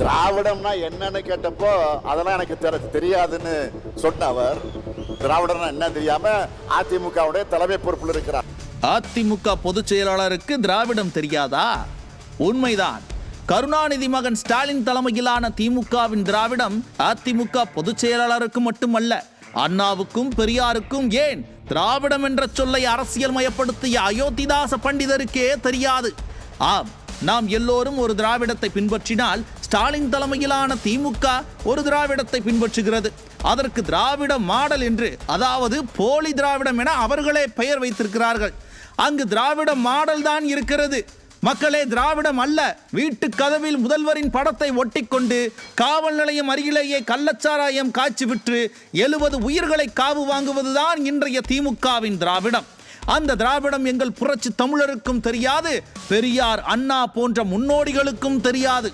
திராவிடம்னா என்னன்னு கேட்டப்போ அதெல்லாம் எனக்கு தெரி- தெரியாதுன்னு சொன்ன அவர். திராவிடம்னா என்ன தெரியாம அதிமுகவுடைய தலைமை பொறுப்பில் இருக்கிறார். அதிமுக பொதுச் செயலாளருக்கு திராவிடம் தெரியாதா? உண்மைதான். கருணாநிதி மகன் ஸ்டாலின் தலைமையிலான திமுகவின் திராவிடம் அதிமுக பொதுச் செயலாளருக்கு மட்டுமல்ல அண்ணாவுக்கும் பெரியாருக்கும் ஏன் திராவிடம் என்ற சொல்லை அரசியல் மயப்படுத்திய அயோத்திதாச பண்டிதருக்கே தெரியாது. ஆம் நாம் எல்லோரும் ஒரு திராவிடத்தை பின்பற்றினால் ஸ்டாலின் தலைமையிலான திமுக ஒரு திராவிடத்தை பின்பற்றுகிறது. அதற்கு திராவிட மாடல் என்று அதாவது போலி திராவிடம் என அவர்களே பெயர் வைத்திருக்கிறார்கள். அங்கு திராவிட மாடல் தான் இருக்கிறது. மக்களே திராவிடம் அல்ல. வீட்டு கதவில் முதல்வரின் படத்தை ஒட்டிக்கொண்டு காவல் நிலையம் அருகிலேயே கள்ளச்சாராயம் காய்ச்சி விற்று எழுபது உயிர்களை காவு வாங்குவதுதான் இன்றைய திமுகவின் திராவிடம். அந்த திராவிடம் எங்கள் புரட்சி தமிழருக்கும் தெரியாது. பெரியார் அண்ணா போன்ற முன்னோடிகளுக்கும் தெரியாது.